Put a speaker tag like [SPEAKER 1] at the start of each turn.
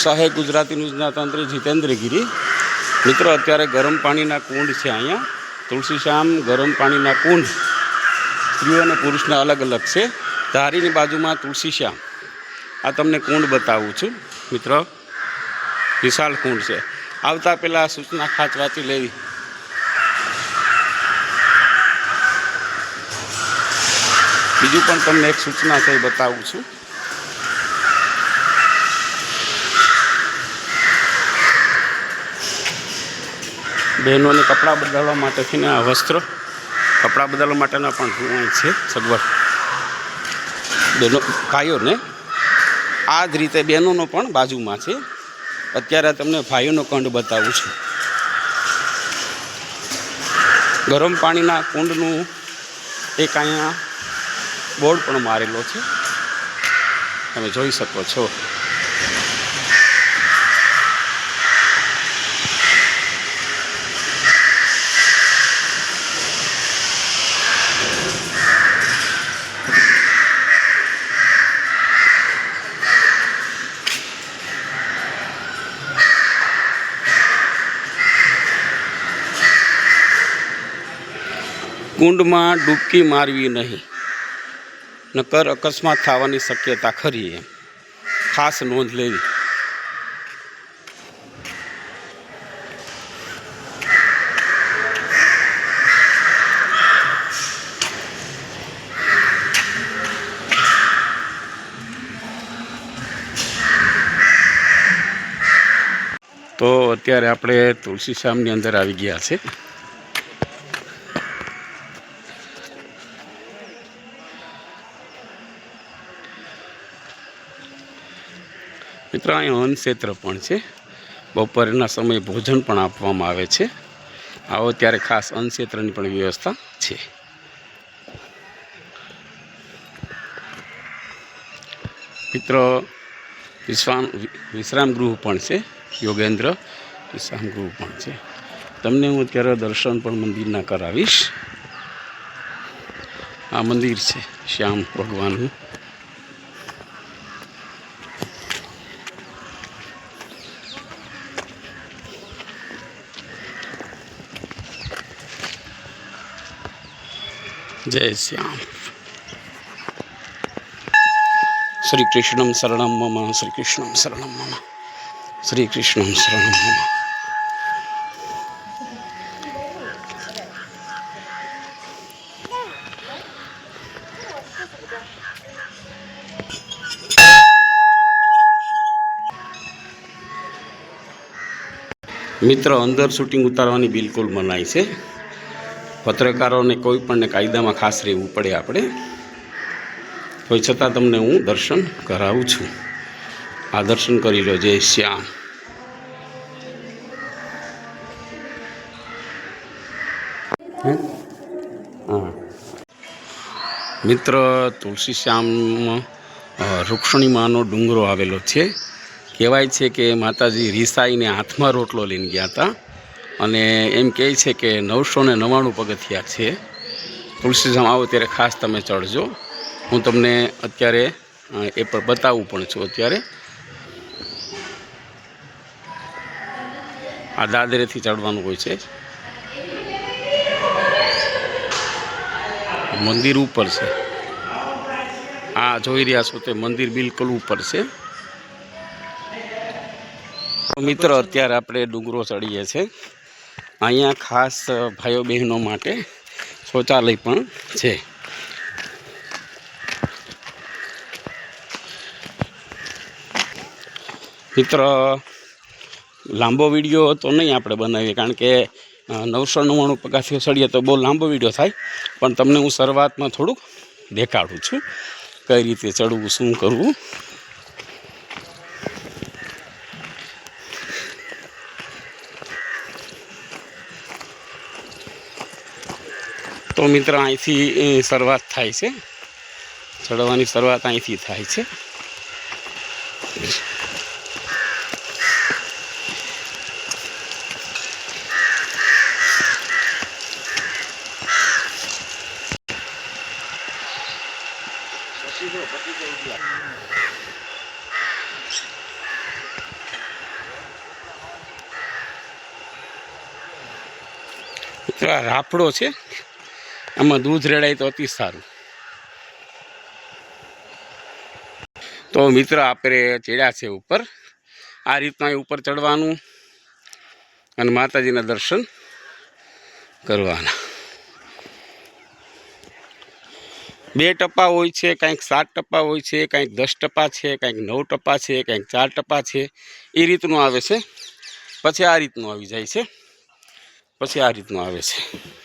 [SPEAKER 1] લોકશાહી ગુજરાતી ન્યૂઝના તંત્રી જીતેન્દ્ર ગીરી. મિત્રો, અત્યારે ગરમ પાણીના કુંડ છે અહીંયા. તુલસીશ્યામ ગરમ પાણીના કુંડ. સ્ત્રીઓ અને પુરુષના અલગ અલગ છે. ધારીની બાજુમાં તુલસીશ્યામ. આ તમને કુંડ બતાવું છું, મિત્રો. વિશાળ કુંડ છે. આવતા પહેલાં સૂચના ખાચ વાંચી લેવી. બીજું પણ તમને એક સૂચના છે બતાવું છું. બહેનોને કપડાં બદલવા માટે છે આ વસ્ત્ર. કપડાં બદલવા માટેના પણ અહીં છે, સગવડ. બહેનો, ભાઈઓને આ જ રીતે બહેનોનો પણ બાજુમાં છે. અત્યારે તમને ભાઈઓનો કંડ બતાવું છું. ગરમ પાણીના કુંડનું એક અહીંયા બોર્ડ પણ મારેલો છે. તમે જોઈ શકો છો. કુંડમાં ડૂબકી મારવી નહીં. નકર અકસ્માત થવાની શક્યતા ખરી એમ. ખાસ નોંધ લેવી. તો અત્યારે આપણે તુલસી શ્યામની અંદર આવી ગયા છે. મિત્રો, અહીં વન પણ છે. બપોરના સમયે ભોજન પણ આપવામાં આવે છે. આવો ત્યારે ખાસ અન્નક્ષેત્રની પણ વ્યવસ્થા છે. મિત્રો વિશ્રામ વિશ્રામ ગૃહ પણ છે. યોગેન્દ્ર વિશ્રામ ગૃહ પણ છે. તમને હું અત્યારે દર્શન પણ મંદિરના કરાવીશ. આ મંદિર છે શ્યામ ભગવાનનું. જય શ્યામ શ્રી કૃષ્ણમ શરણમ મમ, શ્રી કૃષ્ણમ શરણમ મમ, શ્રી કૃષ્ણમ શરણમ મમ. મિત્ર, અંદર શૂટિંગ ઉતારવાની બિલકુલ મનાઈ છે. પત્રકારોને કોઈ પણને કાયદામાં ખાસ રહેવું પડે આપણે કોઈ છતાં તમને હું દર્શન કરાવું છું. આ દર્શન કરી લો, જય શ્યામ. હે? મિત્ર તુલસી શ્યામ રૂક્ષણીમાનો ડુંગરો આવેલો છે. કહેવાય છે કે માતાજી રીસાઈને હાથમાં રોટલો લઈને ગયા હતા. અને એમ કહે છે કે નવસો ને નવ્વાણું પગથિયા છે. તુલસીધામ આવો ત્યારે ખાસ તમે ચડજો. હું તમને અત્યારે એ પણ બતાવું પણ છું અત્યારે. આ દાદરેથી ચડવાનું હોય છે. મંદિર ઉપર છે. આ જોઈ રહ્યા છો તે મંદિર બિલકુલ ઉપર છે. મિત્રો, અત્યારે આપણે ડુંગરો ચડીએ છીએ. અહીંયા ખાસ ભાઈઓ બહેનો માટે શૌચાલય પણ છે. મિત્ર, લાંબો વીડિયો તો નહીં આપણે બનાવીએ, કારણ કે નવસો નવ્વાણું પગાથી સળીએ તો બહુ લાંબો વીડિયો થાય. પણ તમને હું શરૂઆતમાં થોડુંક દેખાડું છું, કઈ રીતે ચડવું, શું કરવું. તો મિત્ર અહીંથી શરૂઆત થાય છે. ચડવાની શરૂઆત અહીંથી થાય છે. રાપડો છે. આમાં દૂધ રેડાય તો અતિ સારું. તો મિત્ર, આપણે ચડ્યા છે ઉપર. આ રીતના ઉપર ચડવાનું અને માતાજીના દર્શન કરવાના. બે ટપ્પા હોય છે, કાંઈક સાત ટપ્પા હોય છે, કાંઈક દસ ટપા છે, કાંઈક નવ ટપા છે, કાંઈક ચાર ટપા છે. એ રીતનું આવે છે. પછી આ રીતનું આવી જાય છે. પછી આ રીતનું આવે છે.